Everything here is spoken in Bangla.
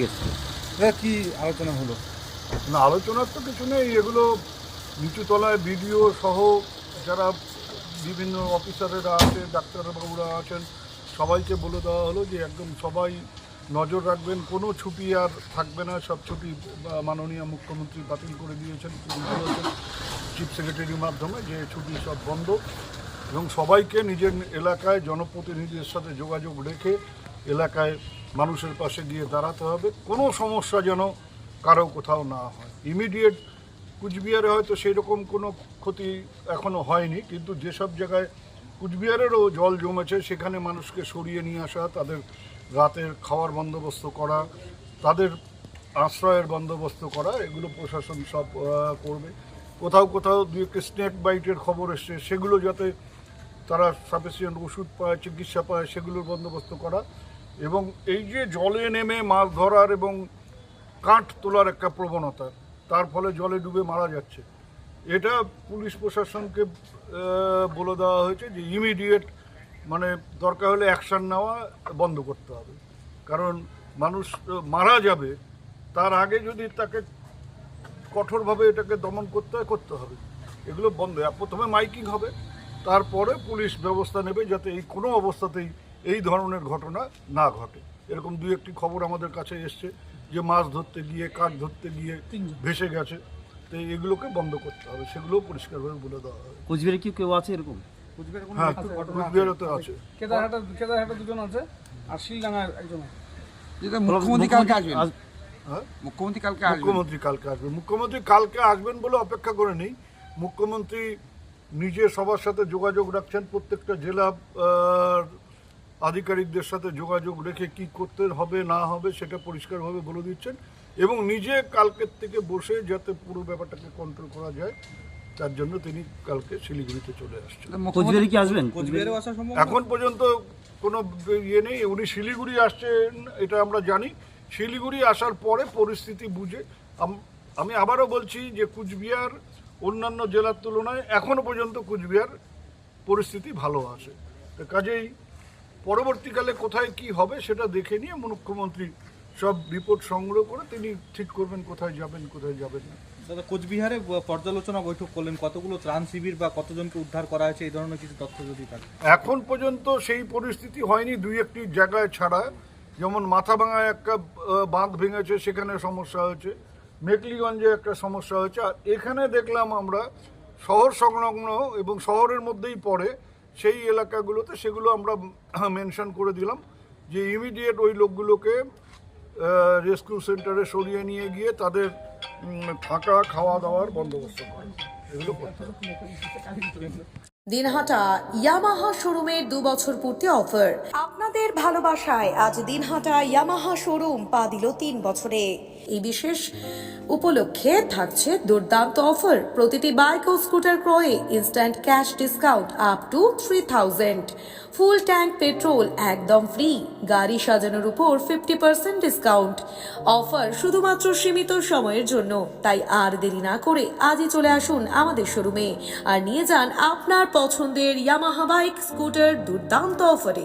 ঠিক আছে কি আলোচনা হলো? না আলোচনার তো কিছু নেই এগুলো নিচু তলায় বিডিও সহ যারা বিভিন্ন অফিসারেরা আছে ডাক্তারবাবুরা আছেন সবাইকে বলে দেওয়া হলো যে একদম সবাই নজর রাখবেন কোনো ছুটি আর থাকবে না সব ছুটি বা মাননীয় মুখ্যমন্ত্রী বাতিল করে দিয়েছেন চিফ সেক্রেটারির মাধ্যমে যে ছুটি সব বন্ধ। এবং সবাইকে নিজের এলাকায় জনপ্রতিনিধিদের সাথে যোগাযোগ রেখে এলাকায় মানুষের পাশে গিয়ে দাঁড়াতে হবে। কোনো সমস্যা যেন কারও কোথাও না হয়। ইমিডিয়েট কুচবিহারে হয়তো সেই রকম কোনো ক্ষতি এখনও হয়নি, কিন্তু যেসব জায়গায় কুচবিহারেরও জল জমেছে, সেখানে মানুষকে সরিয়ে নিয়ে আসা, তাদের রাতের খাওয়ার বন্দোবস্ত করা, তাদের আশ্রয়ের বন্দোবস্ত করা, এগুলো প্রশাসন সব করবে। কোথাও কোথাও দু একটি স্নেক বাইটের খবর এসছে, সেগুলো যাতে তারা সাফিসিয়েন্ট ওষুধ পায়, চিকিৎসা পায়, সেগুলোর বন্দোবস্ত করা। এবং এই যে জলে নেমে মাছ ধরার এবং কাঠ তোলার একটা প্রবণতা, তার ফলে জলে ডুবে মারা যাচ্ছে। এটা পুলিশ প্রশাসনকে বলে দেওয়া হয়েছে যে ইমিডিয়েট মানে দরকার হলে অ্যাকশন নেওয়া বন্ধ করতে হবে। কারণ মানুষ মারা যাবে, তার আগে যদি তাকে কঠোরভাবে এটাকে দমন করতে হয়, করতে হবে। এগুলো বন্ধ। প্রথমে মাইকিং হবে, তারপরে পুলিশ ব্যবস্থা নেবে যাতে এই কোনো অবস্থাতেই এই ধরনের ঘটনা না ঘটে। এরকম দু একটি খবর আমাদের কাছে এসছে যে মাছ ধরতে গিয়ে কাঠ ধরতে গিয়ে ভেসে গেছে। তো এগুলোকে বন্ধ করতে হবে সেগুলো পরিষ্কারভাবে বলে দেওয়া হবে। কোচবিহারে কি কেউ আছে এরকম? কুচবিহারে হ্যাঁ আছে? কুচবিহারেতে আছে। কেদারহাটা কেদারহাটা দুজন আছে আর একজন যেটা মুখ্যমন্ত্রী কালকে আসবেন। হ্যাঁ? মুখ্যমন্ত্রী কালকে আসবেন। মুখ্যমন্ত্রী কালকে আসবেন। মুখ্যমন্ত্রী কালকে আসবেন বলে অপেক্ষা করে নেই। মুখ্যমন্ত্রী নিজে সবার সাথে যোগাযোগ রাখছেন প্রত্যেকটা জেলা আধিকারিকদের সাথে যোগাযোগ রেখে কি করতে হবে না হবে সেটা পরিষ্কারভাবে বলে দিচ্ছেন এবং নিজে কালকের থেকে বসে যাতে পুরো ব্যাপারটাকে কন্ট্রোল করা যায় তার জন্য তিনি কালকে শিলিগুড়িতে চলে আসছেন। কি আসবেন? কোচবিহারেও এখন পর্যন্ত কোনো ইয়ে নেই উনি শিলিগুড়ি আসছেন এটা আমরা জানি। শিলিগুড়ি আসার পরে পরিস্থিতি বুঝে আম- আমি আবারও বলছি যে কুচবিহার অন্যান্য জেলার তুলনায় এখনও পর্যন্ত কুচবিহার পরিস্থিতি ভালো আছে। তো কাজেই পরবর্তীকালে কোথায় কি হবে সেটা দেখে নিয়ে মুখ্যমন্ত্রী সব রিপোর্ট সংগ্রহ করে তিনি ঠিক করবেন কোথায় যাবেন কোথায় যাবেন না। দাদা কোচবিহারে পর্যালোচনা বৈঠক করলেন। কতগুলো ত্রাণ শিবির বা কতজনকে উদ্ধার করা হয়েছে এই ধরনের কিছু তথ্য যদি থাকে। এখন পর্যন্ত সেই পরিস্থিতি হয়নি দুই একটি জায়গায় ছাড়া। যেমন মাথাভাঙায় একটা বাঁধ ভেঙেছে সেখানে সমস্যা হয়েছে। মেকলিগঞ্জে একটা সমস্যা হয়েছে। আর এখানে দেখলাম আমরা শহর সংলগ্ন এবং শহরের মধ্যেই পড়ে সেই এলাকাগুলোতে সেগুলো আমরা মেনশন করে দিলাম যে ইমিডিয়েট ওই লোকগুলোকে রেস্কিউ সেন্টারে সরিয়ে নিয়ে গিয়ে তাদের থাকা খাওয়া দাওয়ার বন্দোবস্ত করা। এগুলো করতে দিনহাটা ইয়ামাহা শোরুমের দু বছর পূর্তি অফার। আপনাদের ভালোবাসায় আজ দিনহাটা ইয়ামাহা শোরুম পা দিল তিন বছরে। এই বিশেষ উপলক্ষে থাকছে দুর্দান্ত অফার। প্রতিটি বাইক ও স্কুটার ক্রয়ে instant cash discount up to three thousand full tank petrol একদম ফ্রি গাড়ি সাজানোর উপর ফিফটি পার্সেন্ট ডিসকাউন্ট অফার শুধুমাত্র সীমিত সময়ের জন্য। তাই আর দেরি না করে আজই চলে আসুন আমাদের শোরুমে। আর নিয়ে যান আপনার পছন্দের ইয়ামাহা বাইক স্কুটার দুর্দান্ত অফারে